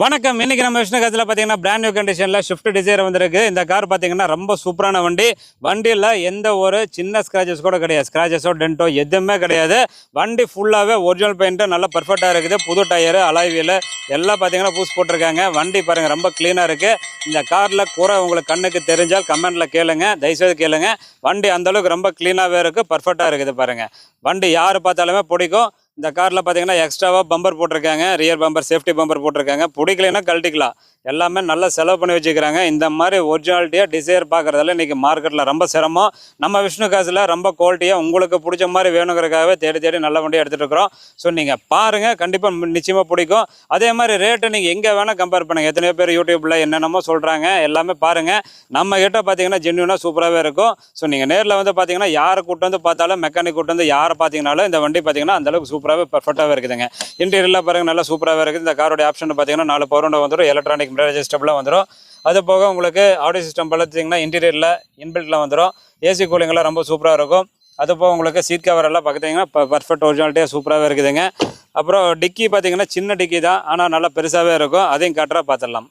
வணக்கம். இன்னைக்கு நம்ம விஷ்ணுகாத்தில் பார்த்தீங்கன்னா பிராண்ட் நியூ கண்டிஷனில் ஷிஃப்ட் டிசைர் வந்திருக்கு. இந்த கார் பார்த்தீங்கன்னா ரொம்ப சூப்பரான வண்டி. வண்டியில் எந்த ஒரு சின்ன ஸ்க்ராச்சஸ் கூட கிடையாது. ஸ்க்ராச்சஸோ டென்ட்டோ எதுவுமே கிடையாது. வண்டி ஃபுல்லாகவே ஒரிஜினல் பெயிண்ட்டு நல்லா பர்ஃபெக்டாக இருக்குது. புது டயரு அலாய்வியல் எல்லாம் பார்த்தீங்கன்னா பூஸ் போட்டிருக்காங்க. வண்டி பாருங்கள் ரொம்ப க்ளீனாக இருக்குது இந்த காரில் குறை உங்களுக்கு கண்ணுக்கு தெரிஞ்சால் கமெண்ட்டில் கேளுங்க. தயவுசெய்து கேளுங்க. வண்டி அந்தளவுக்கு ரொம்ப க்ளீனாகவே இருக்குது பர்ஃபெக்டாக இருக்குது பாருங்கள் வண்டி யார் பார்த்தாலுமே பிடிக்கும். இந்த காரில் பார்த்தீங்கன்னா எக்ஸ்ட்ராவாக பம்பர் போட்டிருக்காங்க. ரியர் பம்பர் சேஃப்டி பம்பர் போட்டிருக்காங்க. பிடிக்கலைன்னா கழட்டிக்கலாம். எல்லாமே நல்லா செலவு பண்ணி வச்சுக்கிறாங்க. இந்த மாதிரி ஒரிஜினாலிட்டியாக டிசைர் பார்க்குறதால இன்றைக்கி மார்க்கெட்டில் ரொம்ப சிரமம். நம்ம விஷ்ணு காசில் ரொம்ப குவாலிட்டியாக உங்களுக்கு பிடிச்ச மாதிரி வேணுங்கிறக்காகவே தேடி தேடி நல்ல வண்டியை எடுத்துகிட்டு இருக்கிறோம். ஸோ நீங்கள் பாருங்கள் கண்டிப்பாக நிச்சயமாக பிடிக்கும். அதே மாதிரி ரேட்டு நீங்கள் எங்கே வேணால் கம்பேர் பண்ணுங்கள் எத்தனையோ பேர் யூடியூப்பில் என்னென்னமோ சொல்கிறாங்க எல்லாமே பாருங்கள் நம்ம கிட்ட பார்த்தீங்கன்னா ஜென்யூனாக சூப்பராகவே இருக்கும். ஸோ நீங்கள் நேரில் வந்து பார்த்தீங்கன்னா யாரை கூட்டு வந்து பார்த்தாலும் மெக்கானிக் கூட்டு வந்து யாரை பார்த்தீங்கனாலும் இந்த வண்டி பார்த்தீங்கன்னா அந்தளவுக்கு சூப்பராகவே பர்ஃபெக்டாகவே இருக்குதுங்க. இன்டீரியரில் பாருங்கள் நல்லா சூப்பராகவே இருக்குது. இந்த காரோட ஆப்ஷன் பார்த்தீங்கன்னா நாலு பவர் வந்துடும் எலக்ட்ரானிக் மிரர் அட்ஜஸ்டபிளாக வந்துடும் அது போக உங்களுக்கு ஆடியோ சிஸ்டம் பார்த்தீங்கன்னா இன்டீரியரில் இன்பில்ட்டில் வந்துடும் ஏசி கூலிங்கெல்லாம் ரொம்ப சூப்பராக இருக்கும். அது போக உங்களுக்கு சீட் கவர் எல்லாம் பார்த்தீங்கன்னா பர்ஃபெக்ட் ஒரிஜினாலிட்டியாக சூப்பராகவே இருக்குதுங்க. அப்புறம் டிக்கி பார்த்தீங்கன்னா சின்ன டிக்கி தான். ஆனால் நல்லா பெருசாகவே இருக்கும். அதையும் கட்டராக பார்த்துடலாம்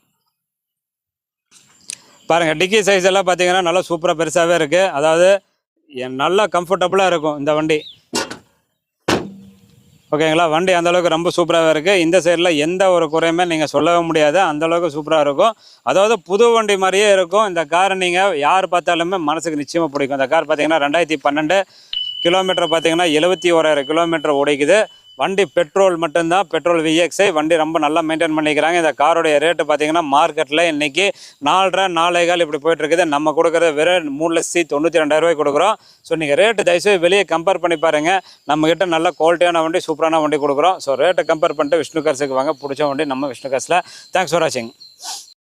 பாருங்கள் டிக்கி சைஸ் எல்லாம் பார்த்தீங்கன்னா நல்லா சூப்பராக பெருசாகவே இருக்குது அதாவது நல்லா கம்ஃபர்டபுளாக இருக்கும் இந்த வண்டி. ஓகேங்களா? வண்டி அந்த அளவுக்கு ரொம்ப சூப்பராகவே இருக்குது இந்த சைடில் எந்த ஒரு குறையுமே நீங்கள் சொல்லவே முடியாது. அந்த அளவுக்கு சூப்பராக இருக்கும். அதாவது புது வண்டி மாதிரியே இருக்கும். இந்த காரை நீங்கள் யார் பார்த்தாலுமே மனசுக்கு நிச்சயமாக பிடிக்கும். இந்த கார் பார்த்தீங்கன்னா ரெண்டாயிரத்தி பன்னெண்டு கிலோமீட்டர் பார்த்தீங்கன்னா எழுபத்தி ஓராயிரம் கிலோமீட்டர் ஓடிக்குது. வண்டி பெட்ரோல் மட்டும்தான். பெட்ரோல் விஎக்ஸை வண்டி ரொம்ப நல்லா மெயின்டைன் பண்ணிக்கிறாங்க. இந்த காரோடைய ரேட்டு பார்த்தீங்கன்னா மார்க்கெட்டில் இன்றைக்கி நாலரை நாலே கால் இப்படி போயிட்டு இருக்குது நம்ம கொடுக்குறது வெறும் மூணு லட்சத்தி தொண்ணூற்றி ரெண்டாயிரம் ரூபாய் கொடுக்குறோம். ஸோ நீங்கள் ரேட்டு தயவுசெய்து வெளியே கம்பேர் பண்ணி பாருங்கள் நம்மக்கிட்ட நல்ல குவாலிட்டியான வண்டி சூப்பரான வண்டி கொடுக்குறோம். ஸோ ரேட்டை கம்பேர் பண்ணிட்டு விஷ்ணு கார்ஸுக்கு வாங்க. பிடிச்ச வண்டி நம்ம விஷ்ணு கார்ஸில் தேங்க்ஸ் ஃபார் வாட்சிங்